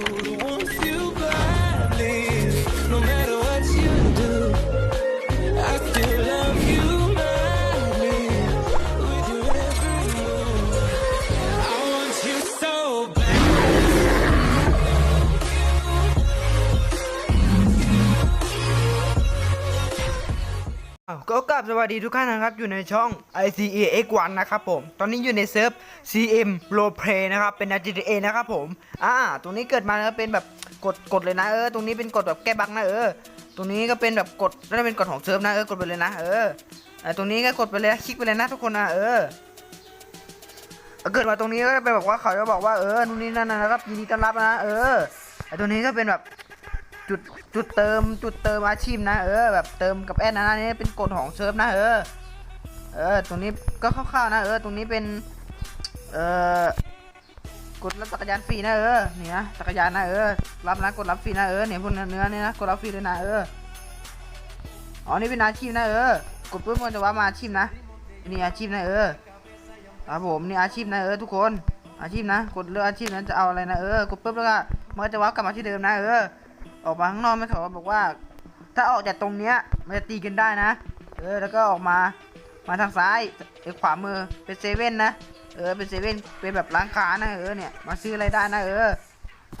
Guru ก็กลับสวัสดีทุกท่านนะครับ อยู่ในช่อง ICA X1 นะครับผม ตอนนี้อยู่ในเซิร์ฟ CM Roleplay นะครับ เป็น GTA นะครับผม อ่า ตรงนี้เกิดมาแล้วเป็นแบบกดกดเลยนะเออ ตรงนี้เป็นกดแบบแก้บั๊กนะเออ ตรงนี้ก็เป็นแบบกดน่าจะเป็นกดของเซิร์ฟนะเออกดไปเลยนะเออตรงนี้ก็กดไปเลยคลิกไปเลยนะทุกคนนะเออ เกิดมาตรงนี้ก็ไปบอกว่าเขาจะบอกว่าเออนู่นนี่นั่นนะครับยินดีต้อนรับนะเออไอตรงนี้ก็เป็นแบบ จุดจุดเติมจุดเติมอาชีพนะ เออแบบเติมกับแอดนะนะนี่เป็นกฎของเซิร์ฟนะเออเออตรงนี้ก็คร่าวๆนะเออตรงนี้เป็นเออกดรับจักรยานฟรีนะเออเนี่นะจักรยานนะเออรับนะกดรับฟรีนะเออเนี่ยพวกเนื้อเนี่ยนะกดรับฟรีเลยนะเอออ๋อนี่เป็นอาชีพนะเออกดปุ๊บมันจะว่ามาอาชีพนะนี่อาชีพนะเออครับผมนี่อาชีพนะเออทุกคนอาชีพนะ กดเลือกอาชีพนั้นจะเอาอะไรนะเออกดปุ๊บแล้วก็มันจะว่ากลับมาที่เดิมนะเออ ออกมาข้างนอกไม่เขาบอกว่า ถ้าออกจากตรงเนี้ยมันจะตีกันได้นะ เออแล้วก็ออกมามาทางซ้ายไอ้ขวามือเป็นเซเว่นนะเออเป็นเซเว่นเป็นแบบร้านค้านะเออเนี่ยมาซื้ออะไรได้นะเออ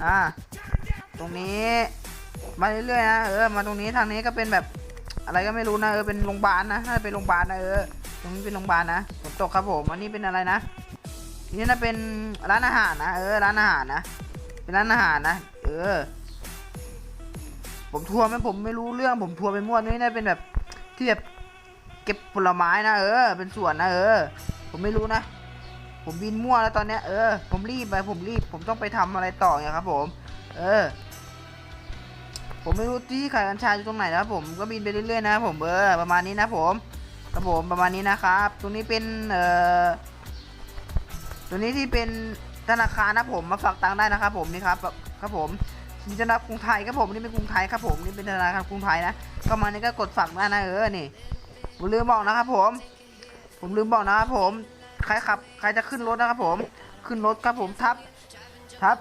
อ่าตรงนี้มาเรื่อยๆนะเออมาตรงนี้ทางนี้ก็เป็นแบบอะไรก็ไม่รู้นะเออเป็นโรงพยาบาลนะถ้าเป็นโรงพยาบาลนะเออตรงนี้เป็นโรงพยาบาลนะฝนตกครับผมอันนี้เป็นอะไรนะนี่น่าเป็นร้านอาหารนะเออร้านอาหารนะเป็นร้านอาหารนะเออ ผมทัวร์ไหมผมไม่รู้เรื่องผมทัวร์ไปมั่วนี่น่าเป็นแบบที่แบบเก็บผลไม้นะเออ เป็นสวนนะเออ ผมไม่รู้นะ ผมบินมั่วแล้วตอนเนี้ยเออ ผมรีบไปผมรีบ ผมต้องไปทำอะไรต่อเนี่ยครับ ผม เออ ผมไม่รู้ที่ขายกัญชาอยู่ตรงไหนนะครับผมก็บินไปเรื่อยๆนะผมเออประมาณนี้นะผมครับผมประมาณนี้นะครับ ตรงนี้เป็นเอ่อตรงนี้ที่เป็นธนาคารนะผมมาฝากตังค์ได้นะครับผมนี่ครับครับผม นี่จะนับกรุงไทยครับผมนี่เป็นกรุงไทยครับผมนี่เป็นธนาคารกรุงไทยนะเข้ามานี่ก็กดฝากได้นะเออนี่ผมลืมบอกนะครับผม ผมลืมบอกนะครับผมใครขับใครจะขึ้นรถนะครับผม ขึ้นรถครับผมทับทับ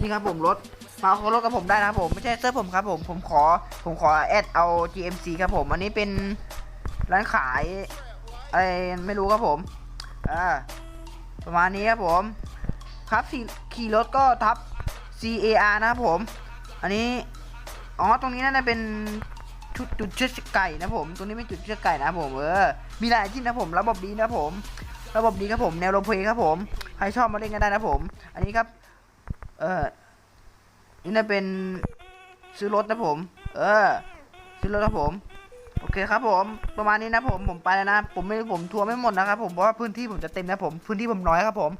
นี่ครับผมรถมาเอารถกับผมได้นะครับผมไม่ใช่เสื้อผมครับผมผมขอผมขอแอดเอา GMC ครับผม อันนี้เป็นร้านขายอะไรไม่รู้ครับผมอ่าประมาณนี้ครับผม ครับขี่ขี่รถก็ทับ C A R นะครับผม อันนี้ อ๋อ ตรงนี้น่าจะเป็นชุดจุดเชือดไก่นะผม ตรงนี้เป็นจุดเชือดไก่นะผม เออ มีหลายที่นะผม ระบบดีนะผม ระบบดีครับผม แนวโรเพย์ครับผม ใครชอบมาเล่นกันได้นะผม อันนี้ครับ เออนี่น่าเป็นซื้อรถนะผม เออ ซื้อรถครับผม โอเคครับผม ประมาณนี้นะผม ผมไปแล้วนะ ผมไม่ ผมทัวร์ไม่หมดนะครับผม เพราะว่าพื้นที่ผมจะเต็มนะผม พื้นที่ผมน้อยครับผม